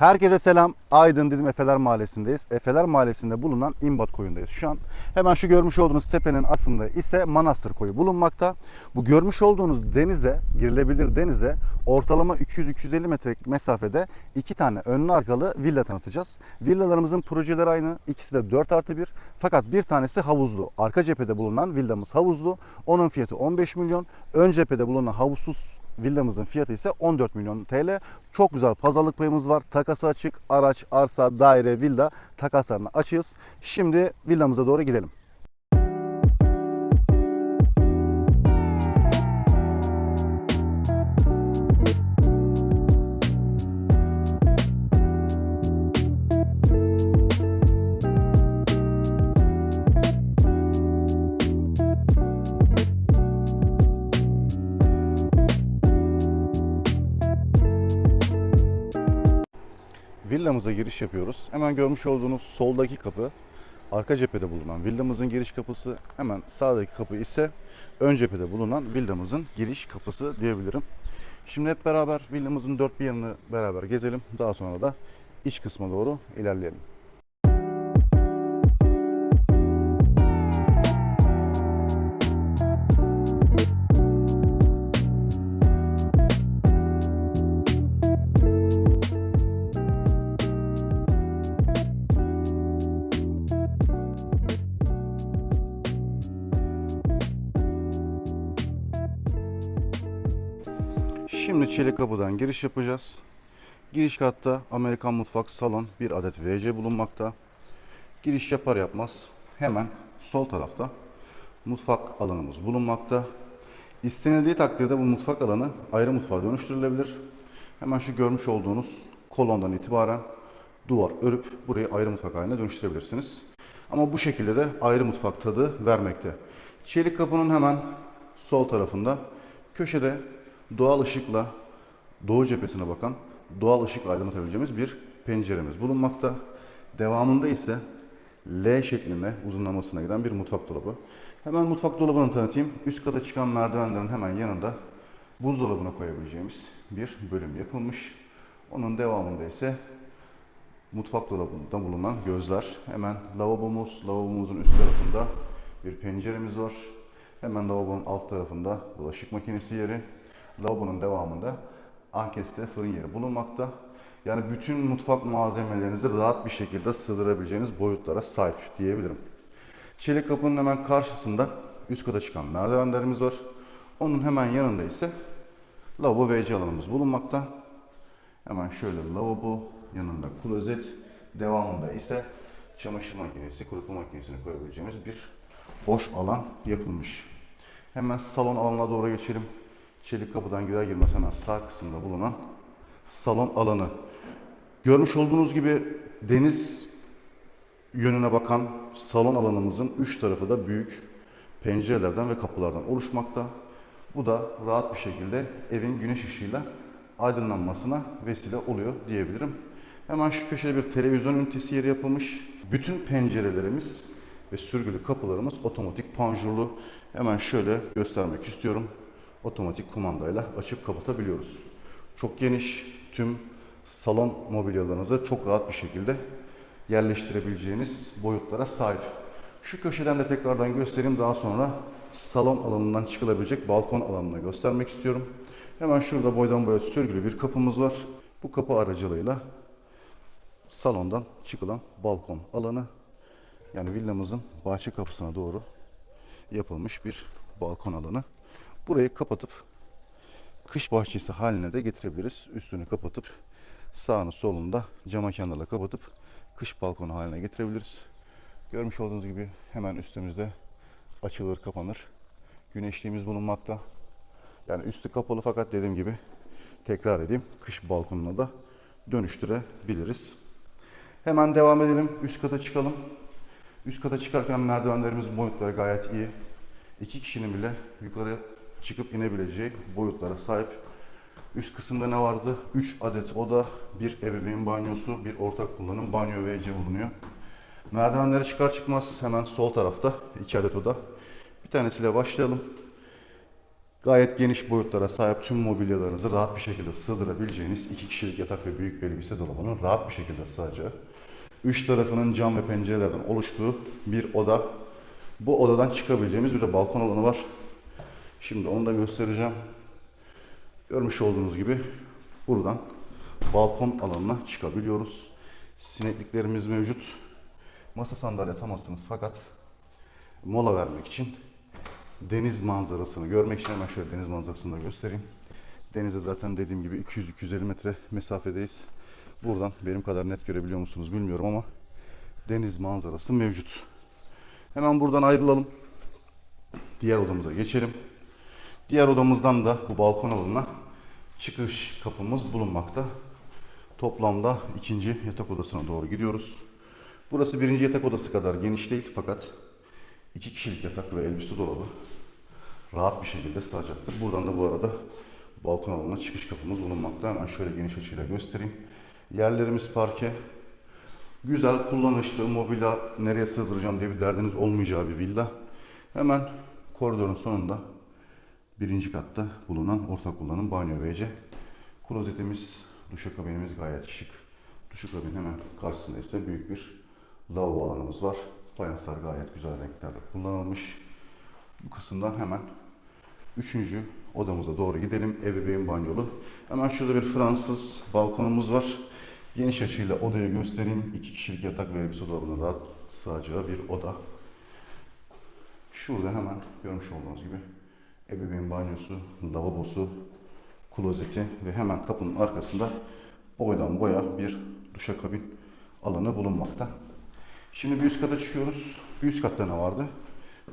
Herkese selam. Aydın dedim Efeler Mahallesi'ndeyiz. Efeler Mahallesi'nde bulunan İmbat Koyu'ndayız. Şu an hemen şu görmüş olduğunuz tepenin aslında ise Manastır Koyu bulunmakta. Bu görmüş olduğunuz denize, girilebilir denize ortalama 200-250 metrelik mesafede iki tane önlü arkalı villa tanıtacağız. Villalarımızın projeleri aynı. İkisi de 4 artı 1. Fakat bir tanesi havuzlu. Arka cephede bulunan villamız havuzlu. Onun fiyatı 15 milyon. Ön cephede bulunan havuzsuz villamızın fiyatı ise 14 milyon TL. Çok güzel pazarlık payımız var. Takası açık. Araç, arsa, daire, villa takaslarını açığız. Şimdi villamıza doğru gidelim. Villamıza giriş yapıyoruz. Hemen görmüş olduğunuz soldaki kapı arka cephede bulunan villamızın giriş kapısı. Hemen sağdaki kapı ise ön cephede bulunan villamızın giriş kapısı diyebilirim. Şimdi hep beraber villamızın dört bir yanını beraber gezelim. Daha sonra da iç kısma doğru ilerleyelim. Şimdi çelik kapıdan giriş yapacağız. Giriş katta Amerikan mutfak salon bir adet WC bulunmakta. Giriş yapar yapmaz hemen sol tarafta mutfak alanımız bulunmakta. İstenildiği takdirde bu mutfak alanı ayrı mutfağa dönüştürülebilir. Hemen şu görmüş olduğunuz kolondan itibaren duvar örüp burayı ayrı mutfak haline dönüştürebilirsiniz. Ama bu şekilde de ayrı mutfak tadı vermekte. Çelik kapının hemen sol tarafında köşede doğal ışıkla doğu cephesine bakan doğal ışık aydınlatabileceğimiz bir penceremiz bulunmakta. Devamında ise L şeklinde uzunlamasına giden bir mutfak dolabı. Hemen mutfak dolabını tanıtayım. Üst kata çıkan merdivenlerin hemen yanında buzdolabına koyabileceğimiz bir bölüm yapılmış. Onun devamında ise mutfak dolabında bulunan gözler. Hemen lavabomuz, lavabomuzun üst tarafında bir penceremiz var. Hemen lavabonun alt tarafında bulaşık makinesi yeri. Lavabonun devamında ankestre fırın yeri bulunmakta. Yani bütün mutfak malzemelerinizi rahat bir şekilde sığdırabileceğiniz boyutlara sahip diyebilirim. Çelik kapının hemen karşısında üst kata çıkan merdivenlerimiz var. Onun hemen yanında ise lavabo WC alanımız bulunmakta. Hemen şöyle lavabo, yanında klozet, devamında ise çamaşır makinesi, kurutma makinesini koyabileceğimiz bir boş alan yapılmış. Hemen salon alanına doğru geçelim. Çelik kapıdan girer girmez hemen sağ kısımda bulunan salon alanı. Görmüş olduğunuz gibi deniz yönüne bakan salon alanımızın üç tarafı da büyük pencerelerden ve kapılardan oluşmakta. Bu da rahat bir şekilde evin güneş ışığıyla aydınlanmasına vesile oluyor diyebilirim. Hemen şu köşede bir televizyon ünitesi yeri yapılmış. Bütün pencerelerimiz ve sürgülü kapılarımız otomatik panjurlu. Hemen şöyle göstermek istiyorum. Otomatik kumandayla açıp kapatabiliyoruz. Çok geniş tüm salon mobilyalarınızı çok rahat bir şekilde yerleştirebileceğiniz boyutlara sahip. Şu köşeden de tekrardan göstereyim. Daha sonra salon alanından çıkılabilecek balkon alanını göstermek istiyorum. Hemen şurada boydan boya sürgülü bir kapımız var. Bu kapı aracılığıyla salondan çıkılan balkon alanı yani villamızın bahçe kapısına doğru yapılmış bir balkon alanı. Burayı kapatıp kış bahçesi haline de getirebiliriz. Üstünü kapatıp sağını solunda cam mekanlarla kapatıp kış balkonu haline getirebiliriz. Görmüş olduğunuz gibi hemen üstümüzde açılır kapanır. Güneşliğimiz bulunmakta. Yani üstü kapalı fakat dediğim gibi tekrar edeyim kış balkonuna da dönüştürebiliriz. Hemen devam edelim. Üst kata çıkalım. Üst kata çıkarken merdivenlerimizin boyutları gayet iyi. İki kişinin bile yukarı çıkıp inebileceği boyutlara sahip. Üst kısımda ne vardı? 3 adet oda, bir ebeveyn banyosu, bir ortak kullanım banyo ve WC bulunuyor. Merdivenlere çıkar çıkmaz hemen sol tarafta 2 adet oda. Bir tanesiyle başlayalım. Gayet geniş boyutlara sahip tüm mobilyalarınızı rahat bir şekilde sığdırabileceğiniz iki kişilik yatak ve büyük bir elbise dolabının rahat bir şekilde sığacağı, üç tarafının cam ve pencerelerden oluştuğu bir oda. Bu odadan çıkabileceğimiz bir de balkon alanı var. Şimdi onu da göstereceğim. Görmüş olduğunuz gibi buradan balkon alanına çıkabiliyoruz. Sinekliklerimiz mevcut. Masa sandalye atamazsınız fakat mola vermek için deniz manzarasını görmek için hemen şöyle deniz manzarasını da göstereyim. Denize zaten dediğim gibi 200-250 metre mesafedeyiz. Buradan benim kadar net görebiliyor musunuz bilmiyorum ama deniz manzarası mevcut. Hemen buradan ayrılalım. Diğer odamıza geçelim. Diğer odamızdan da bu balkon alanına çıkış kapımız bulunmakta. Toplamda ikinci yatak odasına doğru gidiyoruz. Burası birinci yatak odası kadar geniş değil fakat iki kişilik yatak ve elbise dolabı rahat bir şekilde sığacaktır. Buradan da bu arada balkon alanına çıkış kapımız bulunmakta. Hemen şöyle geniş açıyla göstereyim. Yerlerimiz parke. Güzel, kullanışlı, mobilya nereye sığdıracağım diye bir derdiniz olmayacağı bir villa. Hemen koridorun sonunda birinci katta bulunan ortak kullanım banyo WC. Klozetimiz, duşakabinimiz gayet şık. Duşakabinin hemen karşısında ise büyük bir lavabo alanımız var. Fayanslar gayet güzel renklerde kullanılmış. Bu kısımdan hemen üçüncü odamıza doğru gidelim. Ebeveyn banyolu. Hemen şurada bir Fransız balkonumuz var. Geniş açıyla odayı göstereyim. İki kişilik yatak ve elbise dolabının rahat sığacağı bir oda. Şurada hemen görmüş olduğunuz gibi ebeveyn banyosu, lavabosu, klozeti ve hemen kapının arkasında boydan boya bir duşakabin alanı bulunmakta. Şimdi bir üst kata çıkıyoruz. Bir üst katta ne vardı?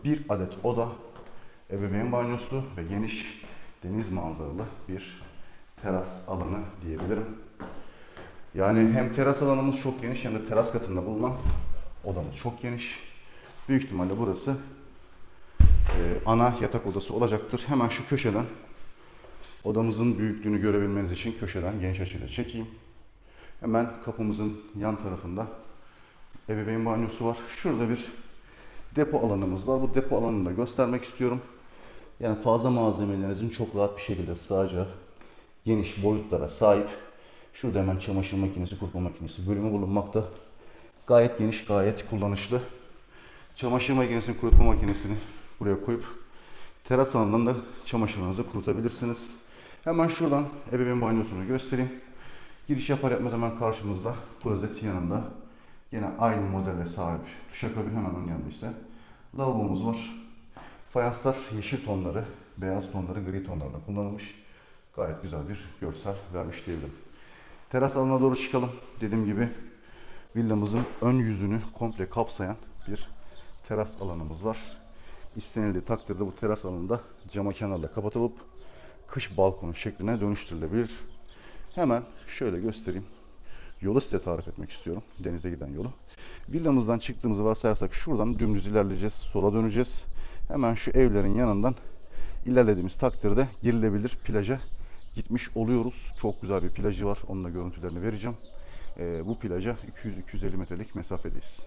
Bir adet oda, ebeveyn banyosu ve geniş deniz manzaralı bir teras alanı diyebilirim. Yani hem teras alanımız çok geniş hem de teras katında bulunan odamız çok geniş. Büyük ihtimalle burası ana yatak odası olacaktır. Hemen şu köşeden odamızın büyüklüğünü görebilmeniz için köşeden geniş açıyla çekeyim. Hemen kapımızın yan tarafında ebeveyn banyosu var. Şurada bir depo alanımız var. Bu depo alanını da göstermek istiyorum. Yani fazla malzemelerinizin çok rahat bir şekilde sığacağı geniş boyutlara sahip. Şurada hemen çamaşır makinesi, kurutma makinesi bölümü bulunmakta. Gayet geniş, gayet kullanışlı. Çamaşır makinesini, kurutma makinesini buraya koyup teras alanından da çamaşırlarınızı kurutabilirsiniz. Hemen şuradan ebeveyn banyosunu göstereyim. Giriş yapar yapmaz hemen karşımızda klozet yanında yine aynı modele sahip duşakabin hemen onun yanında ise lavabomuz var. Fayanslar yeşil tonları, beyaz tonları, gri tonlarda kullanılmış. Gayet güzel bir görsel vermiş diyebilirim. Teras alanına doğru çıkalım. Dediğim gibi villamızın ön yüzünü komple kapsayan bir teras alanımız var. İstenildiği takdirde bu teras alanında cama kenarla kapatılıp kış balkonu şekline dönüştürülebilir. Hemen şöyle göstereyim. Yolu size tarif etmek istiyorum. Denize giden yolu. Villamızdan çıktığımızı varsayarsak şuradan dümdüz ilerleyeceğiz. Sola döneceğiz. Hemen şu evlerin yanından ilerlediğimiz takdirde girilebilir plaja gitmiş oluyoruz. Çok güzel bir plajı var. Onun da görüntülerini vereceğim. Ee, bu plaja 200-250 metrelik mesafedeyiz.